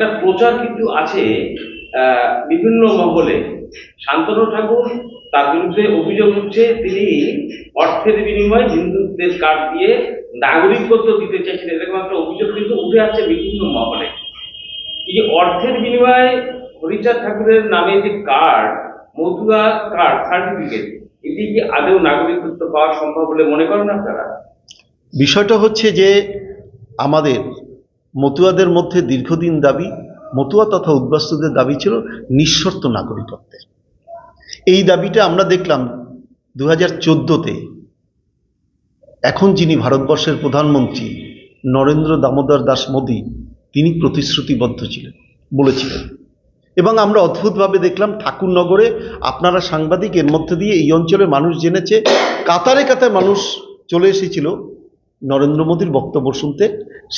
একটা প্রচার কিন্তু আছে বিভিন্ন মহলে। শান্তনু ঠাকুর তার বিরুদ্ধে অভিযোগ উঠছে, তিনি অর্থের বিনিময়ে হিন্দুদের কার্ড দিয়ে নাগরিকত্ব দিতে চাইছিলেন। এরকম একটা অভিযোগ কিন্তু উঠে আসছে বিভিন্ন মহলে। এই যে অর্থের বিনিময়ে হরিচাঁদ ঠাকুরের নামে যে কার্ড, মতুয়া কার্ড, সার্টিফিকেট, এটি কি আদৌ নাগরিকত্ব পাওয়া সম্ভব বলে মনে করেন আপনারা? বিষয়টা হচ্ছে যে আমাদের মতুয়াদের মধ্যে দীর্ঘদিন দাবি, মতুয়া তথা উদ্বাস্তুদের দাবি ছিল নিঃশর্ত নাগরিকত্বের এই দাবিটা আমরা দেখলাম দু হাজার চোদ্দোতে। এখন যিনি ভারতবর্ষের প্রধানমন্ত্রী নরেন্দ্র দামোদর দাস মোদী, তিনি প্রতিশ্রুতিবদ্ধ ছিলেন, বলেছিলেন। এবং আমরা অদ্ভুতভাবে দেখলাম ঠাকুরনগরে আপনারা সাংবাদিক, এর মধ্যে দিয়ে এই অঞ্চলে মানুষ জেনেছে, কাতারে কাতারে মানুষ চলে এসেছিল নরেন্দ্র মোদীর বক্তব্য শুনতে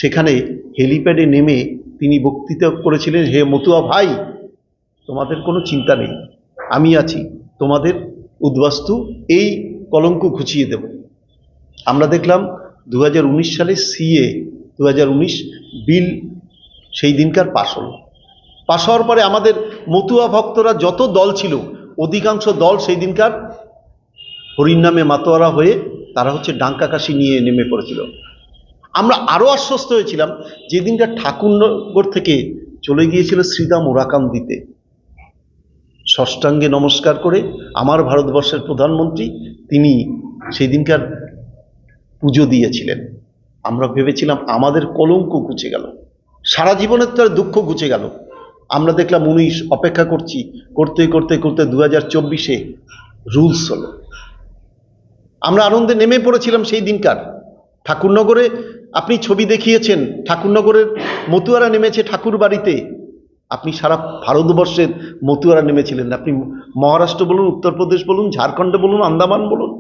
সেখানে হেলিপ্যাডে নেমে তিনি বক্তৃতা করেছিলেন, হে মতুয়া ভাই, তোমাদের কোনো চিন্তা নেই, আমি আছি, তোমাদের উদ্বাস্তু এই কলঙ্ক ঘুচিয়ে দেব। আমরা দেখলাম দু হাজার উনিশ সালে সিএ দু বিল সেই দিনকার পাশ হলো। পাশ হওয়ার পরে আমাদের মতুয়া ভক্তরা যত দল ছিল, অধিকাংশ দল সেই দিনকার হরির নামে মাতোয়ারা হয়ে তারা হচ্ছে ডাঙ্কা কাশি নিয়ে নেমে পড়েছিল। আমরা আরও আশ্বস্ত হয়েছিলাম যেদিনকার ঠাকুরনগর থেকে চলে গিয়েছিল শ্রীদাম ওরাকাম দিতে ষষ্ঠাঙ্গে নমস্কার করে আমার ভারতবর্ষের প্রধানমন্ত্রী তিনি সেই দিনকার পুজো দিয়েছিলেন। আমরা ভেবেছিলাম আমাদের কলঙ্ক ঘুচে গেল। সারা জীবনের তো আর দুঃখ ঘুচে গেল। আমরা দেখলাম উনিশ, অপেক্ষা করছি, করতে করতে করতে দু হাজার চব্বিশে রুলস হলো। আমরা আনন্দে নেমে পড়েছিলাম সেই দিনকার ঠাকুরনগরে আপনি ছবি দেখিয়েছেন, ঠাকুরনগরের মতুয়ারা নেমেছে ঠাকুর বাড়িতে আপনি সারা ভারতবর্ষের মতুয়ারা নেমেছিলেন। আপনি মহারাষ্ট্র বলুন, উত্তরপ্রদেশ বলুন, ঝাড়খণ্ডে বলুন, আন্দামান বলুন,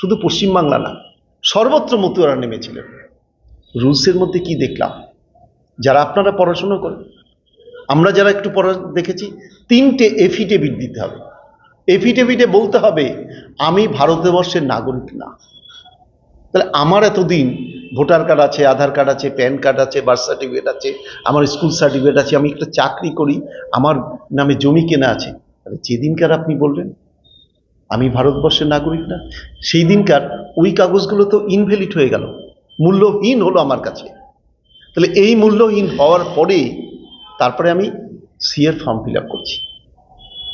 শুধু পশ্চিমবাংলা না, সর্বত্র মতুয়ারা নেমেছিলেন। রুলসের মধ্যে কি দেখলাম? যারা আপনারা পড়াশুনো করেন, আমরা যারা একটু পড়া দেখেছি, তিনটে এফিডেভিট দিতে হবে। এফিডেভিটে বলতে হবে, আমি ভারতবর্ষের নাগরিক না। তাহলে আমার এতদিন ভোটার কার্ড আছে, আধার কার্ড আছে, প্যান কার্ড আছে, বার্থ সার্টিফিকেট আছে, আমার স্কুল সার্টিফিকেট আছে, আমি একটা চাকরি করি, আমার নামে জমি কেনা আছে। তাহলে যেদিনকার আপনি বলবেন আমি ভারতবর্ষের নাগরিক না সেই দিনকার ওই কাগজগুলো তো ইনভ্যালিড হয়ে গেল, মূল্যহীন হলো আমার কাছে। তাহলে এই মূল্যহীন হওয়ার পরে, তারপরে আমি সিএর ফর্ম ফিল আপ করছি।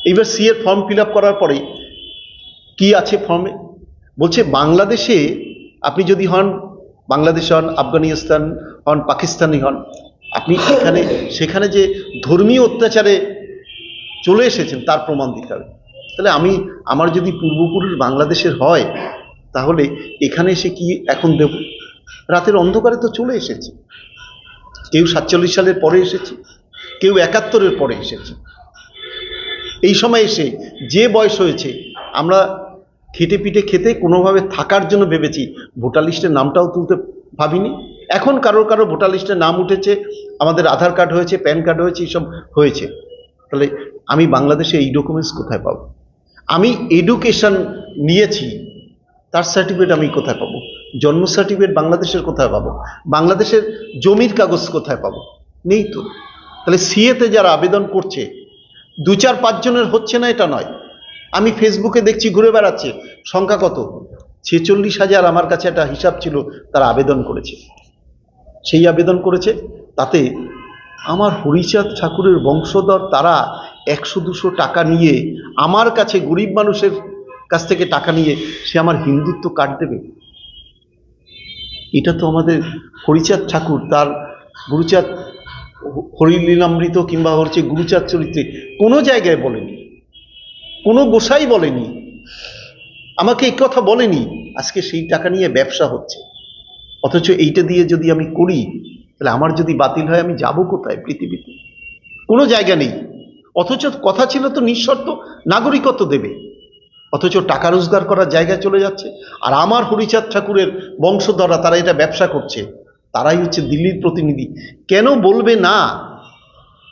এইবার সিএর ফর্ম ফিল আপ করার পরে কি আছে ফর্মে বলছে বাংলাদেশে আপনি যদি হন, বাংলাদেশ হন, আফগানিস্তান হন, পাকিস্তানি হন, আপনি এখানে, সেখানে যে ধর্মীয় অত্যাচারে চলে এসেছেন, তার প্রমাণ দিতে হবে। তাহলে আমি, আমার যদি পূর্বপুরুষ বাংলাদেশের হয়, তাহলে এখানে এসে কি এখন দেব? রাতের অন্ধকারে তো চলে এসেছে। কেউ সাতচল্লিশ সালের পরে এসেছে, কেউ একাত্তরের পরে এসেছে। এই সময় এসে যে বয়স হয়েছে, আমরা খেটে পিটে খেতে কোনোভাবে থাকার জন্য ভেবেছি, ভোটার লিস্টের নামটাও তুলতে ভাবিনি। এখন কারোর কারও ভোটার লিস্টে নাম উঠেছে, আমাদের আধার কার্ড হয়েছে, প্যান কার্ড হয়েছে, এইসব হয়েছে। তাহলে আমি বাংলাদেশে এই ডকুমেন্টস কোথায় পাবো? আমি এডুকেশন নিয়েছি, তার সার্টিফিকেট আমি কোথায় পাবো? জন্ম সার্টিফিকেট বাংলাদেশের কোথায় পাবো? বাংলাদেশের জমির কাগজ কোথায় পাবো? নেই তো। তাহলে সিএতে যারা আবেদন করছে দু চার পাঁচজনের হচ্ছে না, এটা নয়। আমি ফেসবুকে দেখছি, ঘুরে বেড়াচ্ছে। সংখ্যা কত? ছেচল্লিশ হাজার আমার কাছে একটা হিসাব ছিল, তারা আবেদন করেছে। সেই আবেদন করেছে, তাতে আমার হরিচাঁদ ঠাকুরের বংশধর, তারা একশো দুশো টাকা নিয়ে আমার কাছে গরিব মানুষের কাছ থেকে টাকা নিয়ে সে আমার হিন্দুত্ব কার্ড দেবে। এটা তো আমাদের হরিচাঁদ ঠাকুর, তার গুরুচাঁদ হরিলীলামৃত কিংবা হচ্ছে গুরুচার চরিত্রে কোনো জায়গায় বলেনি, কোনো গোসাই বলেনি, আমাকে এই কথা বলেনি, আজকে সেই টাকা নিয়ে ব্যবসা হচ্ছে। অথচ এইটা দিয়ে যদি আমি করি, তাহলে আমার যদি বাতিল হয়, আমি যাব কোথায় পৃথিবীতে? কোনো জায়গা নেই। অথচ কথা ছিল তো নিঃশর্ত, নাগরিকত্ব দেবে। অথচ টাকা রোজগার করার জায়গায় চলে যাচ্ছে, আর আমার হরিচাঁদ ঠাকুরের বংশধররা তারা এটা ব্যবসা করছে। তারাই হচ্ছে দিল্লির প্রতিনিধি। কেন বলবে না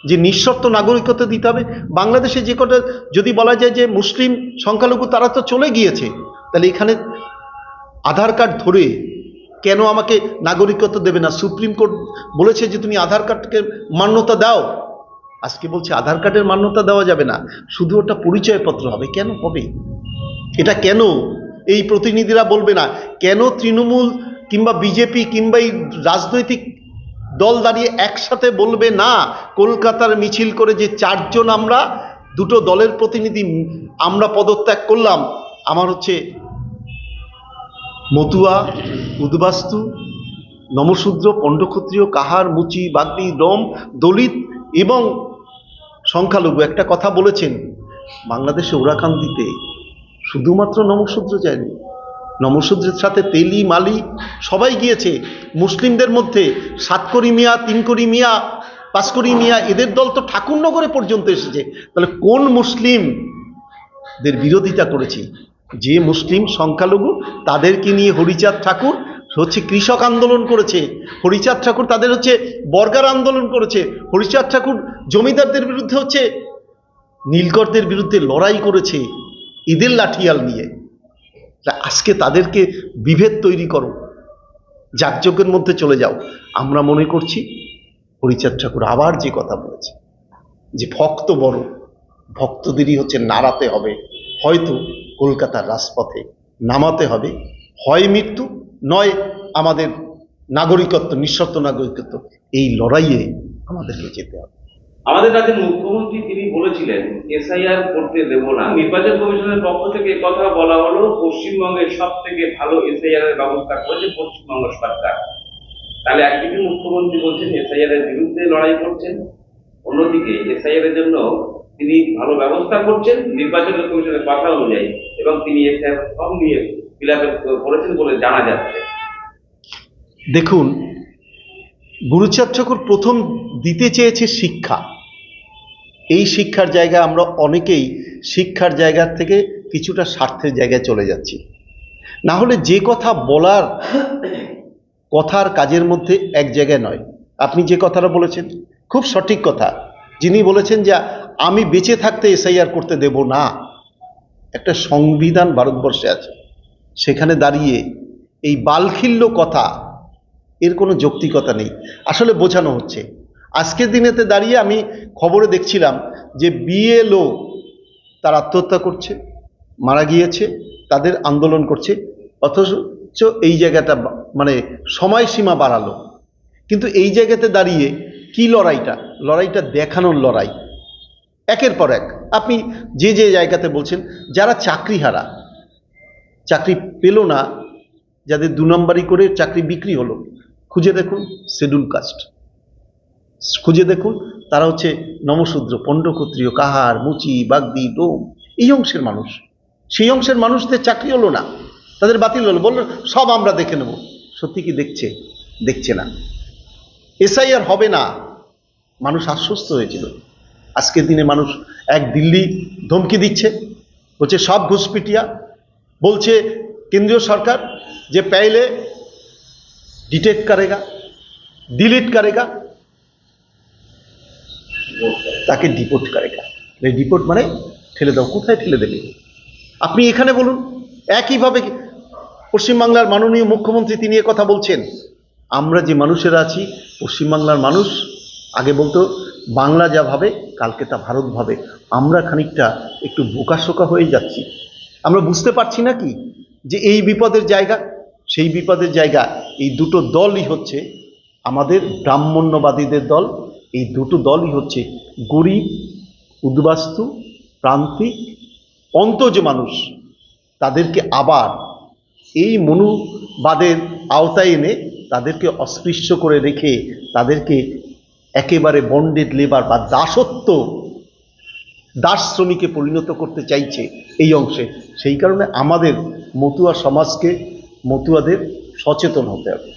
যে নিঃশর্ত নাগরিকত্ব দিতে হবে? বাংলাদেশে যে কটা, যদি বলা যায় যে মুসলিম সংখ্যালঘু তারা তো চলে গিয়েছে, তাহলে এখানে আধার কার্ড ধরে কেন আমাকে নাগরিকত্ব দেবে না? সুপ্রিম কোর্ট বলেছে যে তুমি আধার কার্ডকে মান্যতা দাও। আজকে বলছে আধার কার্ডের মান্যতা দেওয়া যাবে না। শুধু ওটা পরিচয়পত্র হবে। কেন হবে? এটা কেন এই প্রতিনিধিরা বলবে না? কেন তৃণমূল কিংবা বিজেপি কিংবা এই রাজনৈতিক দল দাঁড়িয়ে একসাথে বলবে, না, কলকাতার মিছিল করে যে চারজন আমরা, দুটো দলের প্রতিনিধি আমরা পদত্যাগ করলাম। আমার হচ্ছে মতুয়া, উদ্বাস্তু নমশূদ্র পণ্ডক্ষত্রিয়, কাহার, মুচি, বাগদি ডোম দলিত এবং সংখ্যালঘু একটা কথা বলেছেন, বাংলাদেশে ওরাকান্দিতে শুধুমাত্র নমশূদ্র যায়নি নমশূদ্রের সাথে তেলি, মালি সবাই গিয়েছে। মুসলিমদের মধ্যে সাতকরি মিয়া, তিনকরি মিয়া, পাঁচকরি মিয়া, এদের দল তো ঠাকুরনগরে পর্যন্ত এসেছে। তাহলে কোন মুসলিমদের বিরোধিতা করেছে? যে মুসলিম সংখ্যালঘু তাদেরকে নিয়ে হরিচাঁদ ঠাকুর হচ্ছে কৃষক আন্দোলন করেছে। হরিচাঁদ ঠাকুর তাদের হচ্ছে বর্গার আন্দোলন করেছে। হরিচাঁদ ঠাকুর জমিদারদের বিরুদ্ধে হচ্ছে, নীলকরদের বিরুদ্ধে লড়াই করেছে। ঈদের লাঠিয়াল নিয়ে। তা আজকে তাদেরকে বিভেদ তৈরি করো, যাগযজ্ঞের মধ্যে চলে যাও। আমরা মনে করছি, হরিচাঁদ ঠাকুর আবার যে কথা বলেছে, যে ভক্ত বড়, ভক্তদেরই হচ্ছে নাড়াতে হবে। হয়তো কলকাতার রাজপথে নামাতে হবে। হয় মৃত্যু, নয় আমাদের নাগরিকত্ব, নিঃশর্ত নাগরিকত্ব, এই লড়াইয়ে আমাদেরকে যেতে হবে। আমাদের রাজ্যের মুখ্যমন্ত্রী তিনি বলেছিলেন, এসআইআর করতে দেব না। নির্বাচন কমিশনের পক্ষ থেকে কথা বলা হলো পশ্চিমবঙ্গের সব থেকে ভালো এসআইআর এর ব্যবস্থা করেছে পশ্চিমবঙ্গ সরকার। তাহলে একদিকে মুখ্যমন্ত্রী বলছেন এসআইআর এর বিরুদ্ধে লড়াই করছেন, অন্যদিকে এসআইআর এর জন্য তিনি ভালো ব্যবস্থা করছেন, নির্বাচন কমিশনের কথা অনুযায়ী, এবং তিনি এসআইআর ফর্ম নিয়ে ফিল করেছেন বলে জানা যাচ্ছে। দেখুন, গুরুচাঁদ ঠাকুর প্রথম দিতে চেয়েছে শিক্ষা। এই শিক্ষার জায়গা আমরা অনেকেই শিক্ষার জায়গা থেকে কিছুটা স্বার্থের জায়গায় চলে যাচ্ছি। না হলে যে কথা বলার কথার কাজের মধ্যে এক জায়গায় নয়। আপনি যে কথাটা বলেছেন, খুব সঠিক কথা। যিনি বলেছেন যে, আমি বেঁচে থাকতে এসআইআর করতে দেব না। একটা সংবিধান ভারতবর্ষে আছে। সেখানে দাঁড়িয়ে এই বালখিল্য কথা, এর কোনো যৌক্তিকতা নেই। আসলে বোঝানো হচ্ছে আজকের দিনেতে দাঁড়িয়ে আমি খবরে দেখছিলাম যে বিএলও তার আত্মহত্যা করছে, মারা গিয়েছে, তাদের আন্দোলন করছে, অথচ এই জায়গাটা মানে সময়সীমা বাড়ালো। কিন্তু এই জায়গাতে দাঁড়িয়ে কি লড়াইটা? লড়াইটা দেখানোর লড়াই। একের পর এক। আপনি যে যে জায়গাতে বলছেন, যারা চাকরি হারা চাকরি পেল না, যাদের দু নম্বরই করে চাকরি বিক্রি হলো, খুঁজে দেখুন শিডিউল কাস্ট খুঁজে দেখুন, তারা হচ্ছে নমশূদ্র পণ্ডক্ষত্রীয় কাহার, মুচি, বাগদি, ডোম, এই অংশের মানুষ। সেই অংশের মানুষদের চাকরি হলো না, তাদের বাতিল হলো, বলল, সব আমরা দেখে নেব। সত্যি কি দেখছে? দেখছে না। এসআই আর হবে না। মানুষ আশ্বস্ত হয়েছিল। আজকের দিনে মানুষ এক দিল্লি ধমকি দিচ্ছে হচ্ছে সব ঘুষপিটিয়া। বলছে, কেন্দ্রীয় সরকার যে প্যাইলে ডিটেক্ট করেগা, ডিলিট করেগা তাকে ডিপোর্ট করেগা ডিপোর্ট মানে ঠেলে দাও, কোথায় ঠেলে দেবে? আপনি এখানে বলুন, একইভাবে পশ্চিমবাংলার মাননীয় মুখ্যমন্ত্রী তিনি কথা বলছেন, আমরা যে মানুষেরা আছি, পশ্চিমবাংলার মানুষ আগে বলতো, বাংলা যা ভাবে, কালকে তা ভারত ভাবে। আমরা খানিকটা একটু বোকাশোকা হয়ে যাচ্ছি। আমরা বুঝতে পারছি না কি, যে এই বিপদের জায়গা, সেই বিপদের জায়গা, এই দুটো দলই হচ্ছে আমাদের ব্রাহ্মণ্যবাদীদের দল এই দুটো দলই হচ্ছে গরিব, উদ্বাস্তু, প্রান্তিক অন্তজ মানুষ। তাদেরকে আবার এই মনুবাদের আওতায় এনে তাদেরকে অস্পৃশ্য করে রেখে তাদেরকে একেবারে বন্ডেড লেবার বা দাসত্ব, দাস শ্রমিকে পরিণত করতে চাইছে এই অংশে। সেই কারণে আমাদের মতুয়া সমাজকে, মতুয়াদের সচেতন হতে হবে।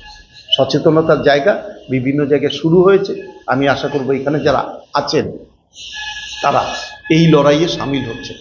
সচেতনতার জায়গা বিভিন্ন জায়গায় শুরু হয়েছে। আমি আশা করব এখানে যারা আছেন, তারা এই লড়াইয়ে সামিল হচ্ছে।